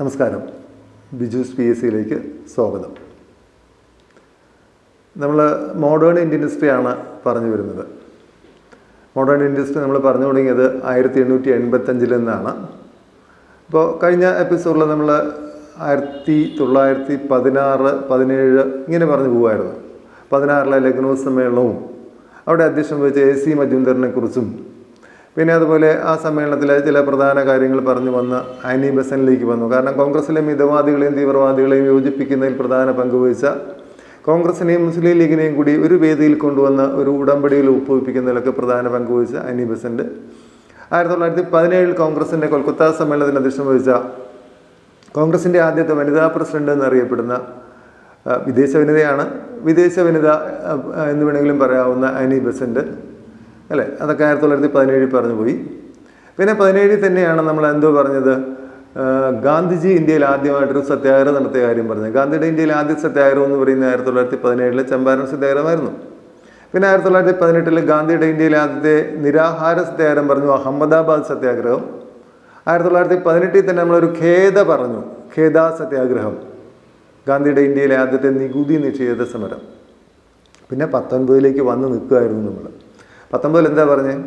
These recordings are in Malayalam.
നമസ്കാരം. ബിജുസ് പി എസ് സിയിലേക്ക് സ്വാഗതം. നമ്മൾ മോഡേൺ ഇന്ത്യൻ ഹിസ്റ്ററിയാണ് പറഞ്ഞു വരുന്നത്. മോഡേൺ ഇന്ത്യൻ ഹിസ്റ്ററി നമ്മൾ പറഞ്ഞു തുടങ്ങിയത് ആയിരത്തി എണ്ണൂറ്റി എൺപത്തഞ്ചിൽ നിന്നാണ്. അപ്പോൾ കഴിഞ്ഞ എപ്പിസോഡിൽ നമ്മൾ ആയിരത്തി തൊള്ളായിരത്തി പതിനാറ് പതിനേഴ് ഇങ്ങനെ പറഞ്ഞു പോകുമായിരുന്നു പതിനാറിലെ ലഗ്നോ സമ്മേളനവും അവിടെ അധ്യക്ഷം വെച്ച് എ സി മജുന്ദറിനെ കുറിച്ചും പിന്നെ അതുപോലെ ആ സമ്മേളനത്തിലെ ചില പ്രധാന കാര്യങ്ങൾ പറഞ്ഞു വന്ന് ആനി ബസനിലേക്ക് വന്നു. കാരണം കോൺഗ്രസിലെ മിതവാദികളെയും തീവ്രവാദികളെയും യോജിപ്പിക്കുന്നതിൽ പ്രധാന പങ്കുവഹിച്ച കോൺഗ്രസിനെയും മുസ്ലിം ലീഗിനെയും കൂടി ഒരു വേദിയിൽ കൊണ്ടുവന്ന ഒരു ഉടമ്പടിയിൽ ഒപ്പുവെപ്പിക്കുന്നതിലൊക്കെ പ്രധാന പങ്കുവഹിച്ച അനി ബസന്റ്. ആയിരത്തി തൊള്ളായിരത്തി പതിനേഴിൽ കോൺഗ്രസിന്റെ കൊൽക്കത്ത സമ്മേളനത്തിന് അധ്യക്ഷം വഹിച്ച കോൺഗ്രസിന്റെ ആദ്യത്തെ വനിതാ പ്രസിഡന്റ് എന്നറിയപ്പെടുന്ന വിദേശ വനിതയാണ്. വിദേശ വനിത എന്ന് വേണമെങ്കിലും പറയാവുന്ന അനി ബസന്റ്. അല്ലേ? അതൊക്കെ ആയിരത്തി തൊള്ളായിരത്തി പതിനേഴിൽ പറഞ്ഞു പോയി. പിന്നെ പതിനേഴിൽ തന്നെയാണ് നമ്മൾ എന്തോ പറഞ്ഞത്? ഗാന്ധിജി ഇന്ത്യയിൽ ആദ്യമായിട്ടൊരു സത്യാഗ്രഹം നടത്തിയ കാര്യം പറഞ്ഞത്. ഗാന്ധിയുടെ ഇന്ത്യയിൽ ആദ്യ സത്യാഗ്രഹം എന്ന് പറയുന്നത് ആയിരത്തി തൊള്ളായിരത്തി പതിനേഴിലെ ചമ്പാരൻ സത്യാഗ്രഹമായിരുന്നു. പിന്നെ ആയിരത്തി തൊള്ളായിരത്തി പതിനെട്ടിൽ ഗാന്ധിയുടെ ഇന്ത്യയിലെ ആദ്യത്തെ നിരാഹാര സത്യാഗ്രഹം പറഞ്ഞു അഹമ്മദാബാദ് സത്യാഗ്രഹം. ആയിരത്തി തൊള്ളായിരത്തി പതിനെട്ടിൽ തന്നെ നമ്മളൊരു ഖേദ പറഞ്ഞു ഖേദ സത്യാഗ്രഹം. ഗാന്ധിയുടെ ഇന്ത്യയിലെ ആദ്യത്തെ നികുതി നിഷേധ സമരം. പിന്നെ പത്തൊൻപതിലേക്ക് വന്ന് നിൽക്കുമായിരുന്നു നമ്മൾ പത്തൊൻപതിൽ എന്താ പറഞ്ഞത്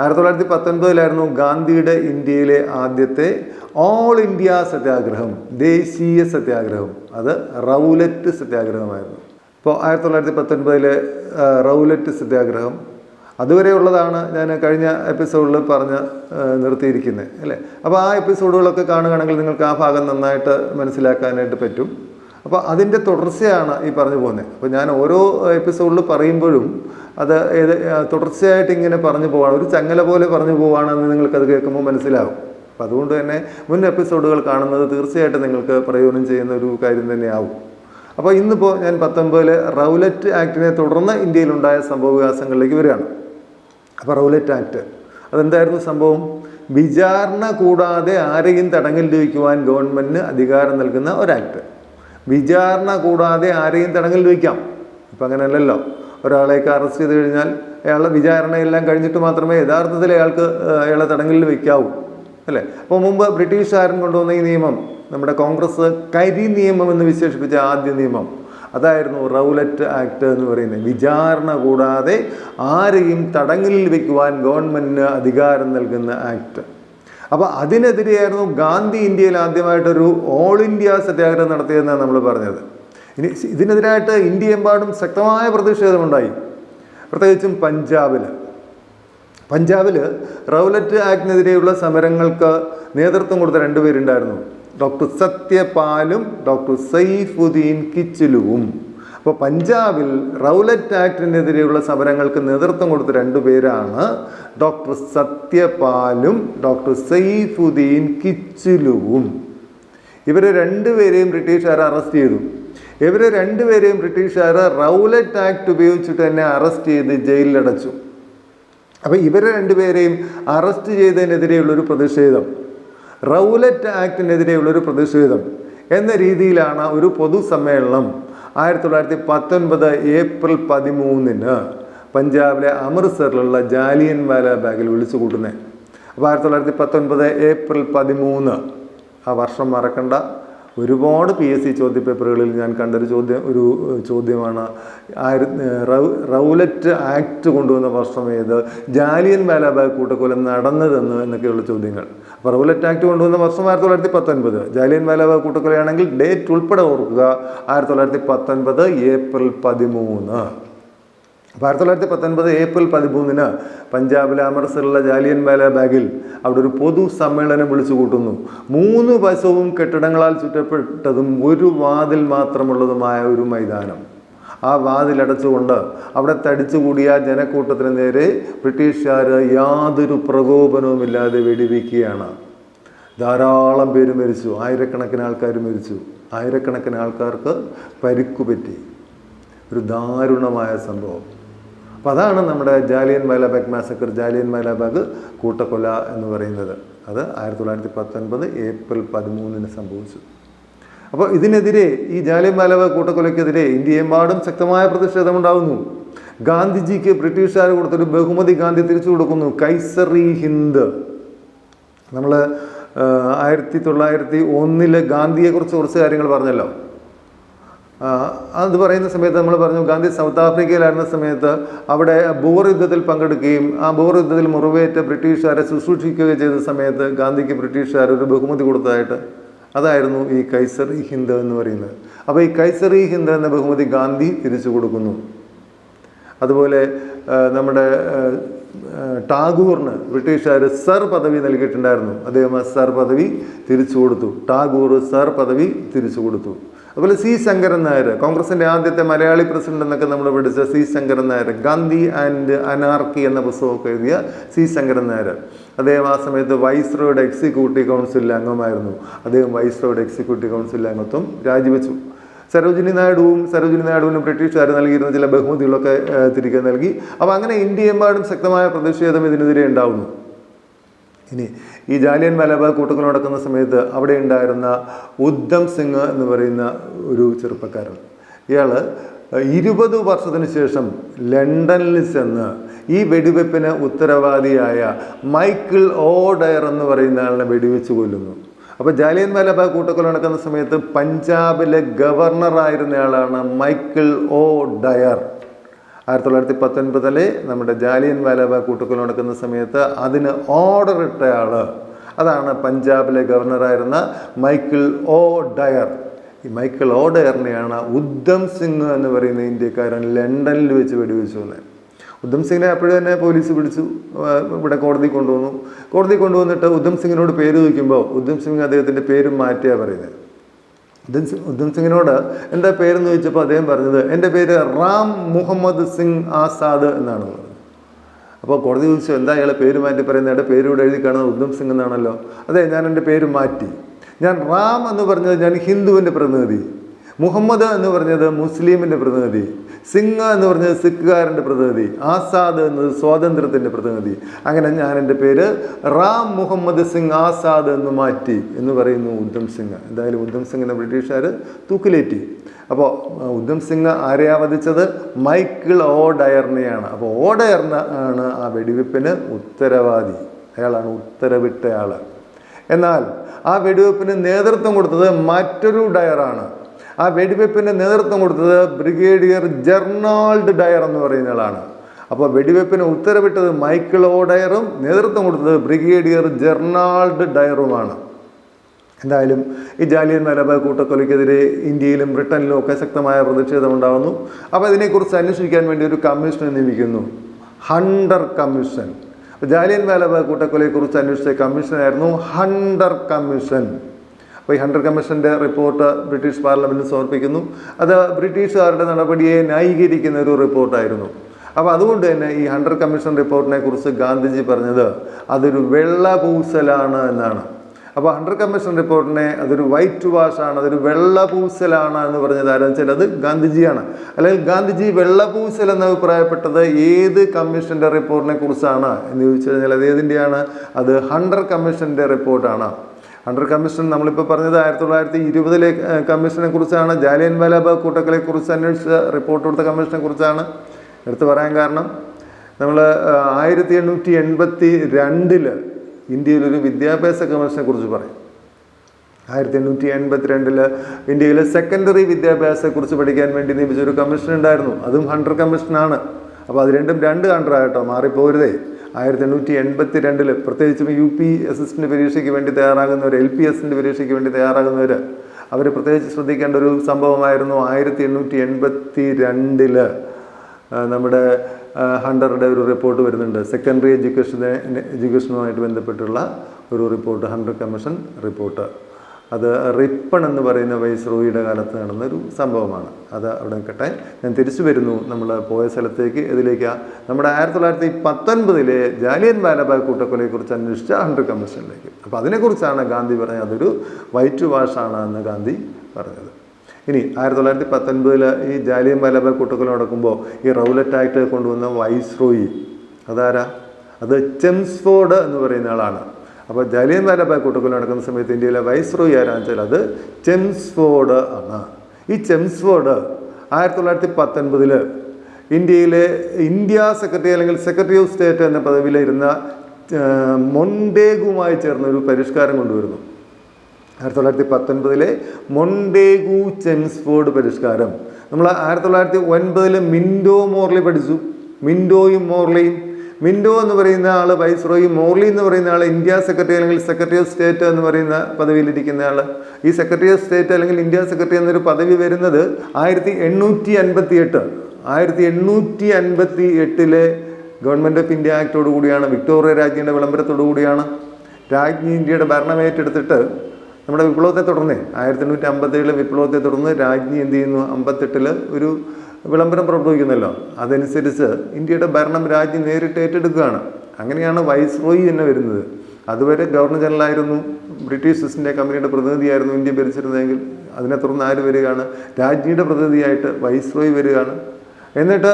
ആയിരത്തി തൊള്ളായിരത്തി പത്തൊൻപതിലായിരുന്നു ഗാന്ധിയുടെ ഇന്ത്യയിലെ ആദ്യത്തെ ഓൾ ഇന്ത്യ സത്യാഗ്രഹം ദേശീയ സത്യാഗ്രഹം. അത് റൗലറ്റ് സത്യാഗ്രഹമായിരുന്നു. ഇപ്പോൾ ആയിരത്തി തൊള്ളായിരത്തി പത്തൊൻപതിലെ റൗലറ്റ് സത്യാഗ്രഹം അതുവരെയുള്ളതാണ് ഞാൻ കഴിഞ്ഞ എപ്പിസോഡിൽ പറഞ്ഞ് നിർത്തിയിരിക്കുന്നത് അല്ലേ? അപ്പോൾ ആ എപ്പിസോഡുകളൊക്കെ കാണുകയാണെങ്കിൽ നിങ്ങൾക്ക് ആ ഭാഗം നന്നായിട്ട് മനസ്സിലാക്കാനായിട്ട് പറ്റും. അപ്പോൾ അതിന്റെ തുടർച്ചയാണ് ഈ പറഞ്ഞു പോകുന്നത്. അപ്പോൾ ഞാൻ ഓരോ എപ്പിസോഡിൽ പറയുമ്പോഴും അത് ഏത് തുടർച്ചയായിട്ട് ഇങ്ങനെ പറഞ്ഞു പോവാണ്. ഒരു ചങ്ങല പോലെ പറഞ്ഞു പോവാണെന്ന് നിങ്ങൾക്കത് കേൾക്കുമ്പോൾ മനസ്സിലാവും. അപ്പോൾ അതുകൊണ്ട് തന്നെ മുൻ എപ്പിസോഡുകൾ കാണുന്നത് തീർച്ചയായിട്ടും നിങ്ങൾക്ക് പ്രയോജനം ചെയ്യുന്ന ഒരു കാര്യം തന്നെയാവും. അപ്പോൾ ഇന്നിപ്പോൾ ഞാൻ പത്തൊമ്പതിലെ റൗലറ്റ് ആക്ടിനെ തുടർന്ന് ഇന്ത്യയിലുണ്ടായ സംഭവവികാസങ്ങളിലേക്ക് വരികയാണ്. അപ്പോൾ റൗലറ്റ് ആക്ട് അതെന്തായിരുന്നു സംഭവം? വിചാരണ കൂടാതെ ആരെയും തടങ്കലിൽ വയ്ക്കുവാൻ ഗവൺമെന്റിന് അധികാരം നൽകുന്ന ഒരു ആക്ട് വിചാരണ കൂടാതെ ആരെയും തടങ്കിൽ വയ്ക്കാം. ഇപ്പം അങ്ങനെയല്ലല്ലോ. ഒരാളെയൊക്കെ അറസ്റ്റ് ചെയ്ത് കഴിഞ്ഞാൽ അയാളുടെ വിചാരണയെല്ലാം കഴിഞ്ഞിട്ട് മാത്രമേ യഥാർത്ഥത്തിൽ അയാൾക്ക് അയാളെ തടങ്കലിൽ വയ്ക്കാവൂ. അല്ലേ? അപ്പോൾ മുമ്പ് ബ്രിട്ടീഷുകാരൻ കൊണ്ടുവന്ന ഈ നിയമം നമ്മുടെ കോൺഗ്രസ് കരി നിയമം എന്ന് വിശേഷിപ്പിച്ച ആദ്യ നിയമം അതായിരുന്നു റൗലറ്റ് ആക്ട് എന്ന് പറയുന്നത്. വിചാരണ കൂടാതെ ആരെയും തടങ്കലിൽ വയ്ക്കുവാൻ ഗവൺമെന്റിന് അധികാരം നൽകുന്ന ആക്ട്. അപ്പോൾ അതിനെതിരെയായിരുന്നു ഗാന്ധി ഇന്ത്യയിൽ ആദ്യമായിട്ടൊരു ഓൾ ഇന്ത്യ സത്യാഗ്രഹം നടത്തിയതെന്നാണ് നമ്മൾ പറഞ്ഞത്. ഇനി ഇതിനെതിരായിട്ട് ഇന്ത്യയെമ്പാടും ശക്തമായ പ്രതിഷേധമുണ്ടായി. പ്രത്യേകിച്ചും പഞ്ചാബിൽ പഞ്ചാബിൽ റൗലറ്റ് ആക്ടിനെതിരെയുള്ള സമരങ്ങൾക്ക് നേതൃത്വം കൊടുത്ത രണ്ടുപേരുണ്ടായിരുന്നു ഡോക്ടർ സത്യപാലും ഡോക്ടർ സൈഫുദ്ദീൻ കിച്ചിലുവും. അപ്പോൾ പഞ്ചാബിൽ റൗലറ്റ് ആക്ടിനെതിരെയുള്ള സമരങ്ങൾക്ക് നേതൃത്വം കൊടുത്ത രണ്ടുപേരാണ് ഡോക്ടർ സത്യപാലും ഡോക്ടർ സൈഫുദ്ദീൻ കിച്ചിലുവും. ഇവരെ രണ്ടുപേരെയും ബ്രിട്ടീഷുകാർ അറസ്റ്റ് ചെയ്തു. ഇവരെ രണ്ടുപേരെയും ബ്രിട്ടീഷുകാർ റൗലറ്റ് ആക്ട് ഉപയോഗിച്ചിട്ട് തന്നെ അറസ്റ്റ് ചെയ്ത് ജയിലിലടച്ചു. അപ്പോൾ ഇവരെ രണ്ടുപേരെയും അറസ്റ്റ് ചെയ്തതിനെതിരെയുള്ളൊരു പ്രതിഷേധം റൗലറ്റ് ആക്ടിനെതിരെയുള്ളൊരു പ്രതിഷേധം എന്ന രീതിയിലാണ് ഒരു പൊതുസമ്മേളനം ആയിരത്തി തൊള്ളായിരത്തി പത്തൊൻപത് ഏപ്രിൽ പതിമൂന്നിന് പഞ്ചാബിലെ അമൃത്സറിലുള്ള ജാലിയൻ വാല ബാഗിൽ വിളിച്ചു കൂട്ടുന്നത് അപ്പോൾ ആയിരത്തി തൊള്ളായിരത്തി പത്തൊൻപത് ഏപ്രിൽ പതിമൂന്ന്. ആ വർഷം മറക്കണ്ട. ഒരുപാട് പി എസ് സി ചോദ്യപേപ്പറുകളിൽ ഞാൻ കണ്ടൊരു ചോദ്യം ഒരു ചോദ്യമാണ്. റൗലറ്റ് ആക്ട് കൊണ്ടുവന്ന വർഷം ഏത്? ജാലിയൻ വാലാബാഗ് കൂട്ടക്കൊല നടന്നതെന്ന് എന്നൊക്കെയുള്ള ചോദ്യങ്ങൾ. അപ്പോൾ റൗലറ്റ് ആക്ട് കൊണ്ടുവന്ന വർഷം ആയിരത്തി തൊള്ളായിരത്തി പത്തൊൻപത് ജാലിയൻ വാലാബാഗ് കൂട്ടക്കൊലയാണെങ്കിൽ ഡേറ്റ് ഉൾപ്പെടെ ഓർക്കുക. ആയിരത്തി തൊള്ളായിരത്തി പത്തൊൻപത് ഏപ്രിൽ പതിമൂന്ന്. അപ്പോൾ ആയിരത്തി തൊള്ളായിരത്തി പത്തൊൻപത് ഏപ്രിൽ പതിമൂന്നിന് പഞ്ചാബിലെ അമൃത്സറിലെ ജാലിയൻ വാല ബാഗിൽ അവിടെ ഒരു പൊതു സമ്മേളനം വിളിച്ചു കൂട്ടുന്നു മൂന്ന് വശവും കെട്ടിടങ്ങളാൽ ചുറ്റപ്പെട്ടതും ഒരു വാതിൽ മാത്രമുള്ളതുമായ ഒരു മൈതാനം. ആ വാതിലടച്ചുകൊണ്ട് അവിടെ തടിച്ചുകൂടിയ ജനക്കൂട്ടത്തിന് നേരെ ബ്രിട്ടീഷുകാർ യാതൊരു പ്രകോപനവുമില്ലാതെ വെടിവെക്കുകയാണ്. ധാരാളം പേര് മരിച്ചു. ആയിരക്കണക്കിന് ആൾക്കാർ മരിച്ചു. ആയിരക്കണക്കിന് ആൾക്കാർക്ക് പരിക്കു പറ്റി. ഒരു ദാരുണമായ സംഭവം. അപ്പം അതാണ് നമ്മുടെ ജാലിയൻ വാലാബാഗ് മാസക്കർ ജാലിയൻ വാലാബാഗ് കൂട്ടക്കൊല എന്ന് പറയുന്നത്. അത് ആയിരത്തി തൊള്ളായിരത്തി പത്തൊൻപത് ഏപ്രിൽ പതിമൂന്നിന് സംഭവിച്ചു. അപ്പോൾ ഇതിനെതിരെ ഈ ജാലിയൻ വാലാബാഗ് കൂട്ടക്കൊലയ്ക്കെതിരെ ഇന്ത്യയെമ്പാടും ശക്തമായ പ്രതിഷേധമുണ്ടാകുന്നു ഗാന്ധിജിക്ക് ബ്രിട്ടീഷുകാർ കൊടുത്തൊരു ബഹുമതി ഗാന്ധി തിരിച്ചു കൊടുക്കുന്നു കൈസറി ഹിന്ദ്. നമ്മൾ ആയിരത്തി തൊള്ളായിരത്തി ഒന്നിലെ ഗാന്ധിയെക്കുറിച്ച് കുറച്ച് കാര്യങ്ങൾ പറഞ്ഞല്ലോ. അത് പറയുന്ന സമയത്ത് നമ്മൾ പറഞ്ഞു ഗാന്ധി സൗത്ത് ആഫ്രിക്കയിലായിരുന്ന സമയത്ത് അവിടെ ബോർ യുദ്ധത്തിൽ പങ്കെടുക്കുകയും ആ ബോർ യുദ്ധത്തിൽ മുറിവേറ്റ് ബ്രിട്ടീഷുകാരെ ശുശ്രൂഷിക്കുകയും ചെയ്ത സമയത്ത് ഗാന്ധിക്ക് ബ്രിട്ടീഷുകാർ ഒരു ബഹുമതി കൊടുത്തതായിട്ട്. അതായിരുന്നു ഈ കൈസർ ഇ ഹിന്ദ് എന്ന് പറയുന്നത്. അപ്പോൾ ഈ കൈസർ ഇ ഹിന്ദ് എന്ന ബഹുമതി ഗാന്ധി തിരിച്ചു കൊടുക്കുന്നു. അതുപോലെ നമ്മുടെ ടാഗൂറിന് ബ്രിട്ടീഷുകാർ സർ പദവി നൽകിയിട്ടുണ്ടായിരുന്നു. അദ്ദേഹം ആ സർ പദവി തിരിച്ചു കൊടുത്തു. ടാഗൂർ സർ പദവി തിരിച്ചു കൊടുത്തു. അതുപോലെ സി ശങ്കരൻ നായർ കോൺഗ്രസിന്റെ ആദ്യത്തെ മലയാളി പ്രസിഡന്റ് എന്നൊക്കെ നമ്മൾ പഠിച്ച C Sankaran Nair Gandhi and anarchy എന്ന പുസ്തകമൊക്കെ എഴുതിയ സി ശങ്കരൻ നായർ. അദ്ദേഹം ആ സമയത്ത് വൈസ്രോയുടെ എക്സിക്യൂട്ടീവ് കൗൺസിലിലെ അംഗമായിരുന്നു. അദ്ദേഹം വൈസ്രോയുടെ എക്സിക്യൂട്ടീവ് കൗൺസിലിലെ അംഗത്വം രാജിവെച്ചു. സരോജിനി നായിഡുവും സരോജിനി നായിഡുവിനും ബ്രിട്ടീഷുകാർ നൽകിയിരുന്ന ചില ബഹുമതികളൊക്കെ തിരികെ നൽകി. അപ്പോൾ അങ്ങനെ ഇന്ത്യയെമ്പാടും ശക്തമായ പ്രതിഷേധം ഇതിനെതിരെ ഉണ്ടാവുന്നു. ഇനി ഈ ജാലിയൻ മലബാർ കൂട്ടങ്ങൾ നടക്കുന്ന സമയത്ത് അവിടെ ഉണ്ടായിരുന്ന ഉദ്ധം സിംഗ് എന്ന് പറയുന്ന ഒരു ചെറുപ്പക്കാരൻ. ഇയാൾ ഇരുപത് വർഷത്തിന് ശേഷം ലണ്ടനിൽ ചെന്ന് ഈ വെടിവെപ്പിന് ഉത്തരവാദിയായ മൈക്കിൾ ഓഡയർ എന്ന് പറയുന്ന ആളിനെ വെടിവെച്ച് കൊല്ലുന്നു. അപ്പോൾ ജാലിയൻ വാലാബാഗ് കൂട്ടക്കൊല നടക്കുന്ന സമയത്ത് പഞ്ചാബിലെ ഗവർണറായിരുന്നയാളാണ് മൈക്കിൾ ഓ ഡയർ ആയിരത്തി തൊള്ളായിരത്തി പത്തൊൻപതിലെ നമ്മുടെ ജാലിയൻ വാലാബാഗ് കൂട്ടക്കൊല നടക്കുന്ന സമയത്ത് അതിന് ഓർഡർ ഇട്ടയാൾ അതാണ് പഞ്ചാബിലെ ഗവർണറായിരുന്ന മൈക്കിൾ ഓ ഡയർ. ഈ മൈക്കിൾ ഓ ഡയറിനെയാണ് ഉദ്ധം സിംഗ് എന്ന് പറയുന്ന ഇന്ത്യക്കാരൻ ലണ്ടനിൽ വെച്ച് വെടിവെച്ചു വന്നത് ഉദ്ധം സിംഗിനെ അപ്പോഴും തന്നെ പോലീസ് പിടിച്ചു ഇവിടെ കോടതി കൊണ്ടുവന്നു. കോടതി കൊണ്ടുവന്നിട്ട് ഉദ്ധം സിംഗിനോട് പേര് ചോദിക്കുമ്പോൾ ഉദ്ധം സിംഗ് അദ്ദേഹത്തിന്റെ പേരും മാറ്റിയാണ് പറയുന്നത് ഉദ്ധം സിംഗ് സിംഗിനോട് എന്താ പേരെന്ന് ചോദിച്ചപ്പോൾ അദ്ദേഹം പറഞ്ഞത് എന്റെ പേര് റാം മുഹമ്മദ് സിംഗ് ആസാദ് എന്നാണ് പറഞ്ഞത്. അപ്പോൾ കോടതി ചോദിച്ചു എന്താ അയാളെ പേര് മാറ്റി പറയുന്നത് അയാളുടെ പേര് ഇവിടെ എഴുതി കാണുന്നത് ഉദ്ധം സിംഗ് എന്നാണല്ലോ. അതെ ഞാൻ എന്റെ പേര് മാറ്റി. ഞാൻ റാം എന്ന് പറഞ്ഞത് ഞാൻ ഹിന്ദുവിന്റെ പ്രതിനിധി മുഹമ്മദ് എന്ന് പറഞ്ഞത് മുസ്ലിമിന്റെ പ്രതിനിധി. സിംഗ് എന്ന് പറഞ്ഞത് സിഖുകാരന്റെ പ്രതിനിധി ആസാദ് എന്നത് സ്വാതന്ത്ര്യത്തിന്റെ പ്രതിനിധി. അങ്ങനെ ഞാൻ എന്റെ പേര് റാം മുഹമ്മദ് സിംഗ് ആസാദ് എന്ന് മാറ്റി എന്ന് പറയുന്നു ഉദ്ധം സിംഗ്. എന്തായാലും ഉദ്ധം സിംഗിനെ ബ്രിട്ടീഷുകാർ തൂക്കിലേറ്റി. അപ്പോൾ ഉദ്ധം സിംഗ് ആരെയാ വധിച്ചത് മൈക്കിൾ ഓ ഡയർനെയാണ് അപ്പോൾ ഓ ഡയർന ആണ് ആ വെടിവെപ്പിന് ഉത്തരവാദി. അയാളാണ് ഉത്തരവിട്ടയാൾ എന്നാൽ ആ വെടിവെപ്പിന് നേതൃത്വം കൊടുത്തത് മറ്റൊരു ഡയറാണ്. ആ വെടിവെപ്പിന് നേതൃത്വം കൊടുത്തത് ബ്രിഗേഡിയർ ജെർണാൾഡ് ഡയർ എന്ന് പറയുന്ന ആളാണ്. അപ്പോൾ വെടിവെപ്പിന് ഉത്തരവിട്ടത് മൈക്കിൾ ഓ ഡയറും നേതൃത്വം കൊടുത്തത് ബ്രിഗേഡിയർ ജെർണാൾഡ് ഡയറുമാണ്. എന്തായാലും ഈ ജാലിയൻ മലബാർ കൂട്ടക്കൊലയ്ക്കെതിരെ ഇന്ത്യയിലും ബ്രിട്ടനിലും ഒക്കെ ശക്തമായ പ്രതിഷേധം ഉണ്ടാകുന്നു അപ്പോൾ ഇതിനെക്കുറിച്ച് അന്വേഷിക്കാൻ വേണ്ടി ഒരു കമ്മീഷനെ നിയമിക്കുന്നു. Hunter commission. ജാലിയൻ വാലബാഗ് കൂട്ടക്കൊലയെക്കുറിച്ച് അന്വേഷിച്ച കമ്മീഷനായിരുന്നു ഹണ്ടർ കമ്മീഷൻ. അപ്പോൾ ഈ ഹണ്ടർ കമ്മീഷന്റെ റിപ്പോർട്ട് ബ്രിട്ടീഷ് പാർലമെന്റിൽ സമർപ്പിക്കുന്നു. അത് ബ്രിട്ടീഷുകാരുടെ നടപടിയെ ന്യായീകരിക്കുന്ന ഒരു റിപ്പോർട്ടായിരുന്നു. അപ്പോൾ അതുകൊണ്ട് തന്നെ ഈ ഹണ്ടർ കമ്മീഷൻ റിപ്പോർട്ടിനെ കുറിച്ച് ഗാന്ധിജി പറഞ്ഞത് അതൊരു വെള്ള പൂസലാണ് എന്നാണ്. അപ്പോൾ ഹണ്ടർ കമ്മീഷൻ റിപ്പോർട്ടിനെ അതൊരു വൈറ്റ് വാഷ് ആണ് അതൊരു വെള്ളപൂസലാണ് എന്ന് പറഞ്ഞത് ആരാന്ന് വെച്ചാൽ അത് ഗാന്ധിജിയാണ്. അല്ലെങ്കിൽ ഗാന്ധിജി വെള്ളപൂസൽ എന്ന് അഭിപ്രായപ്പെട്ടത് ഏത് കമ്മീഷന്റെ റിപ്പോർട്ടിനെ കുറിച്ചാണ് എന്ന് ചോദിച്ചു കഴിഞ്ഞാൽ അത് ഏതിന്റെയാണ്? അത് ഹണ്ടർ കമ്മീഷന്റെ റിപ്പോർട്ടാണ്. ഹണ്ടർ കമ്മീഷൻ നമ്മളിപ്പോൾ പറഞ്ഞത് ആയിരത്തി തൊള്ളായിരത്തി ഇരുപതിലെ കമ്മീഷനെ കുറിച്ചാണ്. ജാലിയൻ വാലാബാഗ് കൂട്ടക്കളെ കുറിച്ച് അന്വേഷിച്ച റിപ്പോർട്ട് കൊടുത്ത കമ്മീഷനെ കുറിച്ചാണ് എടുത്തു പറയാൻ കാരണം. നമ്മൾ ആയിരത്തി എണ്ണൂറ്റി എൺപത്തി രണ്ടിൽ ഇന്ത്യയിലൊരു വിദ്യാഭ്യാസ കമ്മീഷനെ കുറിച്ച് പറയും. ആയിരത്തി എണ്ണൂറ്റി എൺപത്തി രണ്ടിൽ ഇന്ത്യയിലെ സെക്കൻഡറി വിദ്യാഭ്യാസത്തെക്കുറിച്ച് പഠിക്കാൻ വേണ്ടി നിയമിച്ചൊരു കമ്മീഷൻ ഉണ്ടായിരുന്നു. അതും ഹണ്ടർ കമ്മീഷനാണ്. അപ്പോൾ അത് രണ്ടും രണ്ട് ഹണ്ടറായിട്ടോ മാറിപ്പോരുതേ. ആയിരത്തി എണ്ണൂറ്റി എൺപത്തി രണ്ടിൽ പ്രത്യേകിച്ചും യു പി അസിസ്റ്റന്റ് പരീക്ഷയ്ക്ക് വേണ്ടി തയ്യാറാകുന്നവർ എൽ പി എസിന്റെ പരീക്ഷയ്ക്ക് വേണ്ടി തയ്യാറാകുന്നവർ അവർ പ്രത്യേകിച്ച് ശ്രദ്ധിക്കേണ്ട ഒരു സംഭവമായിരുന്നു ആയിരത്തി എണ്ണൂറ്റി എൺപത്തി രണ്ടിൽ നമ്മുടെ ഹണ്ടറുടെ ഒരു റിപ്പോർട്ട് വരുന്നുണ്ട്. സെക്കൻഡറി എഡ്യൂക്കേഷനെ എഡ്യൂക്കേഷനുമായിട്ട് ബന്ധപ്പെട്ടുള്ള ഒരു റിപ്പോർട്ട് ഹണ്ടർ കമ്മീഷൻ റിപ്പോർട്ട്. അത് റിപ്പൺ എന്ന് പറയുന്ന വൈസ്രോയിയുടെ കാലത്ത് നടന്ന ഒരു സംഭവമാണ്. അത് അവിടെ നിൽക്കട്ടെ. ഞാൻ തിരിച്ചു വരുന്നു. നമ്മൾ പോയ സ്ഥലത്തേക്ക് ഇതിലേക്ക് നമ്മുടെ ആയിരത്തി തൊള്ളായിരത്തി പത്തൊൻപതിലെ ജാലിയൻ ബാലബാഗ് കൂട്ടക്കൊലയെക്കുറിച്ച് അന്വേഷിച്ച ഹൺഡ്രഡ് കമ്മീഷനിലേക്ക്. അപ്പോൾ അതിനെക്കുറിച്ചാണ് ഗാന്ധി പറഞ്ഞത്. അതൊരു വൈറ്റ് വാഷാണ് എന്ന് ഗാന്ധി പറഞ്ഞത്. ഇനി ആയിരത്തി തൊള്ളായിരത്തി പത്തൊൻപതിൽ ഈ ജാലിയൻ ബാലബാഗ് കൂട്ടക്കൊല നടക്കുമ്പോൾ ഈ റൗലറ്റ് ആക്ട് കൊണ്ടുവന്ന വൈസ്രോയി അതാരാ? അത് ചെംസ്ഫോർഡ് എന്ന് പറയുന്ന ആളാണ്. അപ്പോൾ ജാലിയൻ വാലാബാഗ് കൂട്ടക്കൊല നടക്കുന്ന സമയത്ത് ഇന്ത്യയിലെ വൈസ്രോയി ആരാന്ന് വെച്ചാൽ അത് ചെംസ്ഫോർഡ് ആണ്. ഈ ചെംസ്ഫോർഡ് ആയിരത്തി തൊള്ളായിരത്തി പത്തൊൻപതിൽ ഇന്ത്യയിലെ ഇന്ത്യ സെക്രട്ടറി അല്ലെങ്കിൽ സെക്രട്ടറി ഓഫ് സ്റ്റേറ്റ് എന്ന പദവിയിലിരുന്ന മൊണ്ടേഗുമായി ചേർന്ന് ഒരു പരിഷ്കാരം കൊണ്ടുവരുന്നു. ആയിരത്തി തൊള്ളായിരത്തി പത്തൊൻപതിലെ മൊണ്ടേഗു ചെംസ്ഫോർഡ് പരിഷ്കാരം. നമ്മൾ ആയിരത്തി തൊള്ളായിരത്തി ഒൻപതിൽ മിൻഡോ മോർലി പഠിച്ചു. മിൻഡോയും മോർലിയും മിൻഡോ എന്ന് പറയുന്ന ആൾ വൈസ്രോയും മോർലി എന്ന് പറയുന്ന ആൾ ഇന്ത്യ സെക്രട്ടറി അല്ലെങ്കിൽ സെക്രട്ടറി ഓഫ് സ്റ്റേറ്റ് എന്ന് പറയുന്ന പദവിയിലിരിക്കുന്ന ആൾ ഈ സെക്രട്ടറി ഓഫ് സ്റ്റേറ്റ് അല്ലെങ്കിൽ ഇന്ത്യ സെക്രട്ടറി എന്നൊരു പദവി വരുന്നത് ആയിരത്തി എണ്ണൂറ്റി അൻപത്തി എട്ട് ആയിരത്തി എണ്ണൂറ്റി അൻപത്തി എട്ടിലെ ഗവൺമെന്റ് ഓഫ് ഇന്ത്യ ആക്ടോടു കൂടിയാണ് വിക്ടോറിയ രാജ്ഞിയുടെ വിളംബരത്തോടു കൂടിയാണ്. രാജ്ഞി ഇന്ത്യയുടെ ഭരണം ഏറ്റെടുത്തിട്ട് നമ്മുടെ വിപ്ലവത്തെ തുടർന്ന് ആയിരത്തി എണ്ണൂറ്റി അമ്പത്തേഴിലെ വിപ്ലവത്തെ തുടർന്ന് രാജ്ഞി എന്ത് ചെയ്യുന്നു? അമ്പത്തെട്ടിൽ ഒരു വിളംബരം പുറപ്പെടുവിക്കുന്നല്ലോ അതനുസരിച്ച് ഇന്ത്യയുടെ ഭരണം രാജ്യം നേരിട്ട് ഏറ്റെടുക്കുകയാണ്. അങ്ങനെയാണ് വൈസ്രോയി തന്നെ വരുന്നത്. അതുവരെ ഗവർണർ ജനറൽ ആയിരുന്നു ബ്രിട്ടീഷ് ഈസ്റ്റ് കമ്പനിയുടെ പ്രതിനിധിയായിരുന്നു ഇന്ത്യ ഭരിച്ചിരുന്നതെങ്കിൽ അതിനെ തുടർന്ന് ആര് വരികയാണ്? രാജ്ഞിയുടെ പ്രതിനിധിയായിട്ട് വൈസ്രോയി വരികയാണ്. എന്നിട്ട്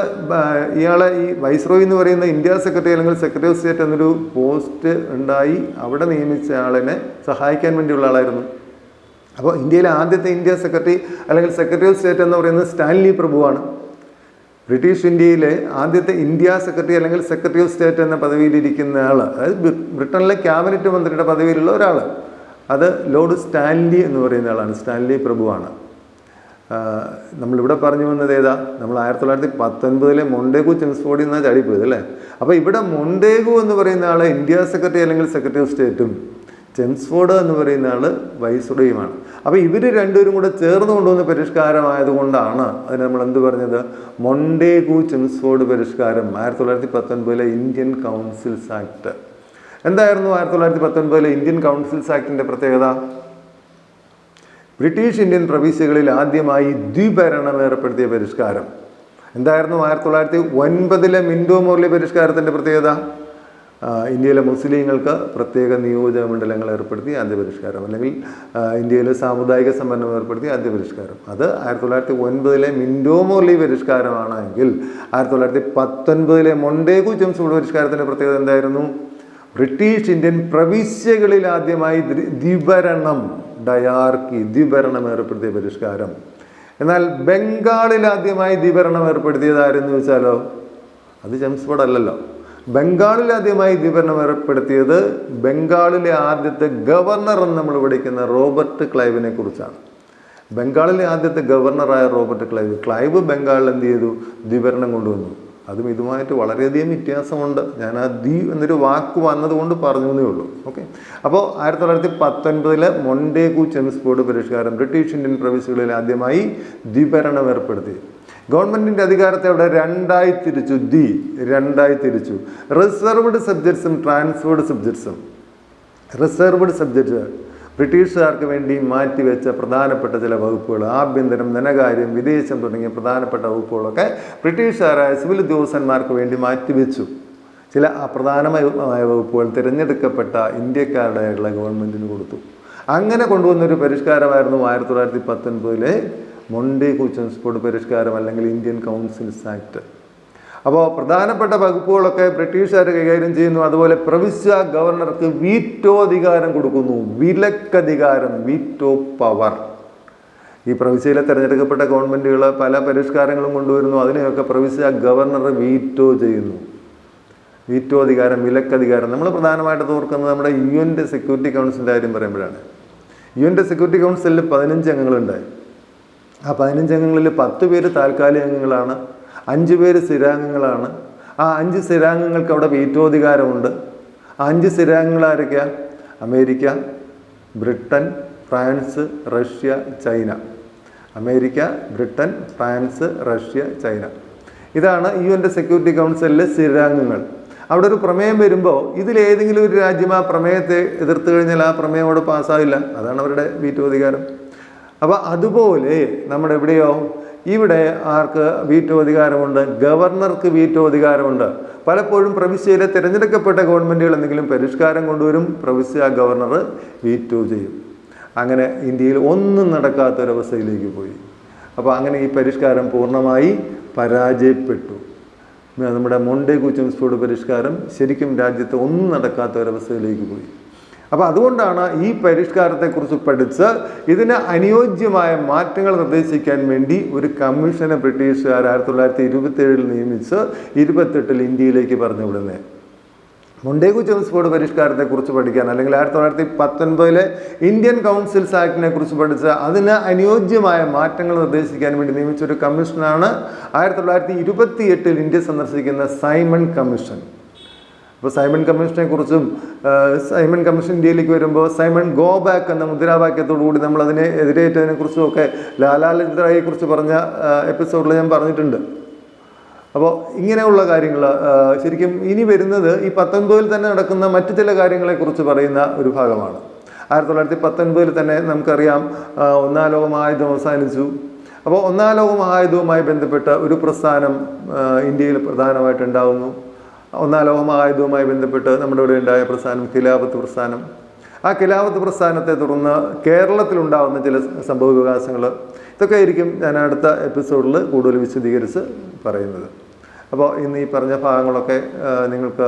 ഇയാളെ ഈ വൈസ്രോയി എന്ന് പറയുന്ന ഇന്ത്യ സെക്രട്ടറി അല്ലെങ്കിൽ സെക്രട്ടറി ഓഫ് സ്റ്റേറ്റ് എന്നൊരു പോസ്റ്റ് ഉണ്ടായി. അവിടെ നിയമിച്ച ആളിനെ സഹായിക്കാൻ വേണ്ടിയുള്ള ആളായിരുന്നു. അപ്പോൾ ഇന്ത്യയിലെ ആദ്യത്തെ ഇന്ത്യ സെക്രട്ടറി അല്ലെങ്കിൽ സെക്രട്ടറി ഓഫ് സ്റ്റേറ്റ് എന്ന് പറയുന്നത് സ്റ്റാൻലി പ്രഭുവാണ്. ബ്രിട്ടീഷ് ഇന്ത്യയിലെ ആദ്യത്തെ ഇന്ത്യ സെക്രട്ടറി അല്ലെങ്കിൽ സെക്രട്ടറി ഓഫ് സ്റ്റേറ്റ് എന്ന പദവിയിലിരിക്കുന്ന ആൾ അതായത് ബ്രി- ബ്രിട്ടനിലെ ക്യാബിനറ്റ് മന്ത്രിയുടെ പദവിയിലുള്ള ഒരാൾ അത് ലോർഡ് സ്റ്റാൻലി എന്ന് പറയുന്ന ആളാണ് സ്റ്റാൻലി പ്രഭുവാണ്. നമ്മളിവിടെ പറഞ്ഞു വന്നത് ഏതാ? നമ്മൾ ആയിരത്തി തൊള്ളായിരത്തി പത്തൊൻപതിലെ മൊണ്ടേഗു ചെൻസ്ഫോർഡിൽ നിന്നാണ് ചാടിപ്പോയത് അല്ലേ? അപ്പോൾ ഇവിടെ മൊണ്ടേഗു എന്ന് പറയുന്ന ആൾ ഇന്ത്യ സെക്രട്ടറി അല്ലെങ്കിൽ സെക്രട്ടറി ഓഫ് സ്റ്റേറ്റും ചെൻസ്ഫോർഡ് എന്ന് പറയുന്ന ആൾ വൈസ്രോയുമാണ്. അപ്പോൾ ഇവർ രണ്ടുപേരും കൂടെ ചേർന്ന് കൊണ്ടുവന്ന പരിഷ്കാരമായതുകൊണ്ടാണ് അതിന് നമ്മൾ എന്ത് പറഞ്ഞത്? മൊണ്ടേഗു ചെൻസ്ഫോർഡ് പരിഷ്കാരം ആയിരത്തി തൊള്ളായിരത്തി പത്തൊൻപതിലെ ഇന്ത്യൻ കൗൺസിൽസ് ആക്ട്. എന്തായിരുന്നു ആയിരത്തി തൊള്ളായിരത്തി പത്തൊൻപതിലെ ഇന്ത്യൻ കൗൺസിൽസ് ആക്ടിന്റെ പ്രത്യേകത? ബ്രിട്ടീഷ് ഇന്ത്യൻ പ്രവിശ്യകളിൽ ആദ്യമായി ദ്വിഭരണം ഏർപ്പെടുത്തിയ പരിഷ്കാരം. എന്തായിരുന്നു ആയിരത്തി തൊള്ളായിരത്തി ഒൻപതിലെ മിൻഡോ മോർലി പരിഷ്കാരത്തിന്റെ പ്രത്യേകത? ഇന്ത്യയിലെ മുസ്ലിങ്ങൾക്ക് പ്രത്യേക നിയോജക മണ്ഡലങ്ങൾ ഏർപ്പെടുത്തി ആദ്യ പരിഷ്കാരം അല്ലെങ്കിൽ ഇന്ത്യയിലെ സാമുദായിക സമന്വയം ഏർപ്പെടുത്തി ആദ്യ പരിഷ്കാരം അത് ആയിരത്തി തൊള്ളായിരത്തി ഒൻപതിലെ മിൻഡോ മോർലി പരിഷ്കാരമാണെങ്കിൽ ആയിരത്തി തൊള്ളായിരത്തി പത്തൊൻപതിലെ മൊണ്ടേഗു ജംസ്ഫോർഡ് പരിഷ്കാരത്തിന്റെ പ്രത്യേകത എന്തായിരുന്നു? ബ്രിട്ടീഷ് ഇന്ത്യൻ പ്രവിശ്യകളിൽ ആദ്യമായി ദ്വി- ദ്വിഭരണം ഡയാർക്കി ദ്വിഭരണം ഏർപ്പെടുത്തിയ പരിഷ്കാരം. എന്നാൽ ബംഗാളിൽ ആദ്യമായി ദ്വിഭരണം ഏർപ്പെടുത്തിയതായിരുന്നു വെച്ചാലോ അത് ജംസ്ഫോർഡ് അല്ലല്ലോ. ബംഗാളിൽ ആദ്യമായി വിവരണം ഏർപ്പെടുത്തിയത് ബംഗാളിലെ ആദ്യത്തെ ഗവർണർ എന്ന് നമ്മൾ വിളിക്കുന്ന റോബർട്ട് ക്ലൈവിനെ കുറിച്ചാണ്. ബംഗാളിലെ ആദ്യത്തെ ഗവർണറായ റോബർട്ട് ക്ലൈവ്. ക്ലൈവ് ബംഗാളിൽ എന്ത് ചെയ്തു? ദ്വിവരണം കൊണ്ടുവന്നു. അതും ഇതുമായിട്ട് വളരെയധികം വ്യത്യാസമുണ്ട്. ഞാൻ ആ ദി എന്നൊരു വാക്ക് വന്നതുകൊണ്ട് പറഞ്ഞു എന്നേ ഉള്ളൂ. ഓക്കെ? അപ്പോൾ ആയിരത്തി തൊള്ളായിരത്തി പത്തൊൻപതിലെ മൊണ്ടേഗു ചെൻസ്ഫോർഡ് പരിഷ്കാരം ബ്രിട്ടീഷ് ഇന്ത്യൻ പ്രവിശ്യകളിൽ ആദ്യമായി ദ്വിഭരണം ഏർപ്പെടുത്തി. ഗവൺമെന്റിന്റെ അധികാരത്തെ അവിടെ രണ്ടായി തിരിച്ചു ദി രണ്ടായി തിരിച്ചു. റിസർവ്ഡ് സബ്ജക്ട്സും ട്രാൻസ്ഫേർഡ് സബ്ജക്ട്സും റിസർവ്ഡ് സബ്ജക്റ്റ് ബ്രിട്ടീഷുകാർക്ക് വേണ്ടി മാറ്റിവെച്ച പ്രധാനപ്പെട്ട ചില വകുപ്പുകൾ ആഭ്യന്തരം ധനകാര്യം വിദേശം തുടങ്ങിയ പ്രധാനപ്പെട്ട വകുപ്പുകളൊക്കെ ബ്രിട്ടീഷുകാരായ സിവിൽ ഉദ്യോഗസ്ഥന്മാർക്ക് വേണ്ടി മാറ്റിവെച്ചു. ചില പ്രധാനമായ വകുപ്പുകൾ തിരഞ്ഞെടുക്കപ്പെട്ട ഇന്ത്യക്കാരുടെ ഗവൺമെന്റിന് കൊടുത്തു. അങ്ങനെ കൊണ്ടുവന്നൊരു പരിഷ്കാരമായിരുന്നു ആയിരത്തി തൊള്ളായിരത്തി പത്തൊൻപതിലെ മൊണ്ടേ കുച്ചൻസ്പോർട്ട് പരിഷ്കാരം അല്ലെങ്കിൽ ഇന്ത്യൻ കൗൺസിൽസ് ആക്ട് അപ്പോൾ പ്രധാനപ്പെട്ട വകുപ്പുകളൊക്കെ ബ്രിട്ടീഷുകാർ കൈകാര്യം ചെയ്യുന്നു. അതുപോലെ പ്രവിശ്യ ഗവർണർക്ക് വീറ്റോ അധികാരം കൊടുക്കുന്നു. വിലക്കധികാരം വീറ്റോ പവർ. ഈ പ്രവിശ്യയിലെ തിരഞ്ഞെടുക്കപ്പെട്ട ഗവൺമെന്റുകൾ പല പരിഷ്കാരങ്ങളും കൊണ്ടുവരുന്നു. അതിനെയൊക്കെ പ്രവിശ്യ ഗവർണർ വീറ്റോ ചെയ്യുന്നു. വീറ്റോ അധികാരം വിലക്കധികാരം. നമ്മൾ പ്രധാനമായിട്ട് ഓർക്കുന്നത് നമ്മുടെ യു എന്റെ സെക്യൂരിറ്റി കൗൺസിലിന്റെ കാര്യം പറയുമ്പോഴാണ്. യു എന്റെ സെക്യൂരിറ്റി കൗൺസിലിൽ പതിനഞ്ച് അംഗങ്ങളുണ്ടായി. ആ പതിനഞ്ചംഗങ്ങളിൽ പത്ത് പേര് താൽക്കാലിക അംഗങ്ങളാണ് അഞ്ച് പേര് സ്ഥിരാംഗങ്ങളാണ്. ആ അഞ്ച് സ്ഥിരാംഗങ്ങൾക്ക് അവിടെ വീറ്റോധികാരമുണ്ട് ആ അഞ്ച് സ്ഥിരാംഗങ്ങൾ ആരൊക്കെയാണ് America Britain France Russia China. America Britain France Russia China. ഇതാണ് യു എന്റെ സെക്യൂരിറ്റി കൗൺസിലിലെ സ്ഥിരാംഗങ്ങൾ. അവിടെ ഒരു പ്രമേയം വരുമ്പോൾ ഇതിലേതെങ്കിലും ഒരു രാജ്യം ആ പ്രമേയത്തെ എതിർത്ത് കഴിഞ്ഞാൽ ആ പ്രമേയം അവിടെ പാസ്സാവില്ല. അതാണ് അവരുടെ വീറ്റോ അധികാരം. അപ്പോൾ അതുപോലെ നമ്മുടെ എവിടെയോ ഇവിടെ ആർക്ക് വീറ്റോ അധികാരമുണ്ട്? ഗവർണർക്ക് വീറ്റോ അധികാരമുണ്ട്. പലപ്പോഴും പ്രവിശ്യയിലെ തിരഞ്ഞെടുക്കപ്പെട്ട ഗവൺമെന്റുകൾ എന്തെങ്കിലും പരിഷ്കാരം കൊണ്ടുവരും പ്രവിശ്യ ഗവർണർ വീറ്റോ ചെയ്യും. അങ്ങനെ ഇന്ത്യയിൽ ഒന്നും നടക്കാത്തൊരവസ്ഥയിലേക്ക് പോയി. അപ്പോൾ അങ്ങനെ ഈ പരിഷ്കാരം പൂർണമായി പരാജയപ്പെട്ടു. നമ്മുടെ മൊണ്ടേ കുച്ചംസ്ഫോർഡ് പരിഷ്കാരം ശരിക്കും രാജ്യത്ത് ഒന്നും നടക്കാത്ത ഒരവസ്ഥയിലേക്ക് പോയി. അപ്പോൾ അതുകൊണ്ടാണ് ഈ പരിഷ്കാരത്തെക്കുറിച്ച് പഠിച്ച് ഇതിന് അനുയോജ്യമായ മാറ്റങ്ങൾ നിർദ്ദേശിക്കാൻ വേണ്ടി ഒരു കമ്മീഷനെ ബ്രിട്ടീഷുകാർ ആയിരത്തി തൊള്ളായിരത്തി ഇരുപത്തേഴിൽ നിയമിച്ച് ഇരുപത്തെട്ടിൽ ഇന്ത്യയിലേക്ക് പറഞ്ഞു വിടുന്നത് മൊണ്ടേഗു ബോർഡ് പരിഷ്കാരത്തെക്കുറിച്ച് പഠിക്കാൻ അല്ലെങ്കിൽ ആയിരത്തി തൊള്ളായിരത്തി പത്തൊൻപതിലെ ഇന്ത്യൻ കൗൺസിൽസ് ആക്ടിനെ കുറിച്ച് പഠിച്ച് അതിന് അനുയോജ്യമായ മാറ്റങ്ങൾ നിർദ്ദേശിക്കാൻ വേണ്ടി നിയമിച്ച ഒരു കമ്മീഷനാണ് ആയിരത്തി തൊള്ളായിരത്തി ഇരുപത്തി എട്ടിൽ ഇന്ത്യ സന്ദർശിക്കുന്ന സൈമൺ കമ്മീഷൻ. അപ്പോൾ സൈമൺ കമ്മീഷനെ കുറിച്ചും സൈമൺ കമ്മീഷൻ ഇന്ത്യയിലേക്ക് വരുമ്പോൾ സൈമൺ ഗോ ബാക്ക് എന്ന മുദ്രാവാക്യത്തോടു കൂടി നമ്മൾ അതിനെ എതിരേറ്റതിനെ കുറിച്ചും ഒക്കെ ലാലാ ലജിത് കുറിച്ച് പറഞ്ഞ എപ്പിസോഡിൽ ഞാൻ പറഞ്ഞിട്ടുണ്ട്. അപ്പോൾ ഇങ്ങനെയുള്ള കാര്യങ്ങൾ ശരിക്കും ഇനി വരുന്നത് ഈ പത്തൊൻപതിൽ തന്നെ നടക്കുന്ന മറ്റു ചില കാര്യങ്ങളെക്കുറിച്ച് പറയുന്ന ഒരു ഭാഗമാണ്. ആയിരത്തി തൊള്ളായിരത്തി പത്തൊൻപതിൽ തന്നെ നമുക്കറിയാം ഒന്നാം ലോക മഹായുദ്ധം അവസാനിച്ചു. അപ്പോൾ ഒന്നാം ലോക മഹായുദ്ധവുമായി ബന്ധപ്പെട്ട ഒരു പ്രസ്ഥാനം ഇന്ത്യയിൽ പ്രധാനമായിട്ടുണ്ടാകുന്നു ഒന്നാം ലോകമഹായുദ്ധവുമായി ബന്ധപ്പെട്ട് നമ്മുടെ ഇവിടെ ഉണ്ടായ പ്രസ്ഥാനം ഖിലാഫത്ത് പ്രസ്ഥാനം. ആ ഖിലാഫത്ത് പ്രസ്ഥാനത്തെ തുടർന്ന് കേരളത്തിലുണ്ടാകുന്ന ചില സംഭവ വികാസങ്ങൾ ഇതൊക്കെ ആയിരിക്കും ഞാൻ അടുത്ത എപ്പിസോഡിൽ കൂടുതൽ വിശദീകരിച്ച് പറയുന്നത്. അപ്പോൾ ഇന്ന് ഈ പറഞ്ഞ ഭാഗങ്ങളൊക്കെ നിങ്ങൾക്ക്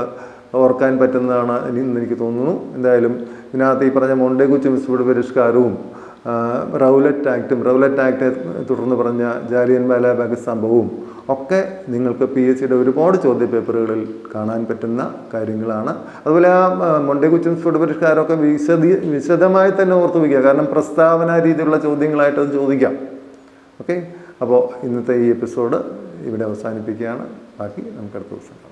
ഓർക്കാൻ പറ്റുന്നതാണ് ഇനി എന്ന് എനിക്ക് തോന്നുന്നു. എന്തായാലും ഇതിനകത്ത് ഈ പറഞ്ഞ മൊണ്ടേഗു ചെംസ്ഫോർഡ് പരിഷ്കാരവും റൗലറ്റ് ആക്റ്റും റൗലറ്റ് ആക്ടിനെ തുടർന്ന് പറഞ്ഞ ജാലിയൻ വാലാബാഗ് സംഭവവും ഒക്കെ നിങ്ങൾക്ക് പി എസ് സിയുടെ ഒരുപാട് ചോദ്യ പേപ്പറുകളിൽ കാണാൻ പറ്റുന്ന കാര്യങ്ങളാണ്. അതുപോലെ ആ മൊണ്ടേ കുച്ചൻ ചെംസ്ഫോർഡ് പരിഷ്കാരമൊക്കെ വിശദീ വിശദമായി തന്നെ ഓർത്ത് വയ്ക്കുക. കാരണം പ്രസ്താവന രീതിയിലുള്ള ചോദ്യങ്ങളായിട്ട് അത് ചോദിക്കാം. ഓക്കെ അപ്പോൾ ഇന്നത്തെ ഈ എപ്പിസോഡ് ഇവിടെ അവസാനിപ്പിക്കുകയാണ്. ബാക്കി നമുക്ക് അടുത്ത ദിവസം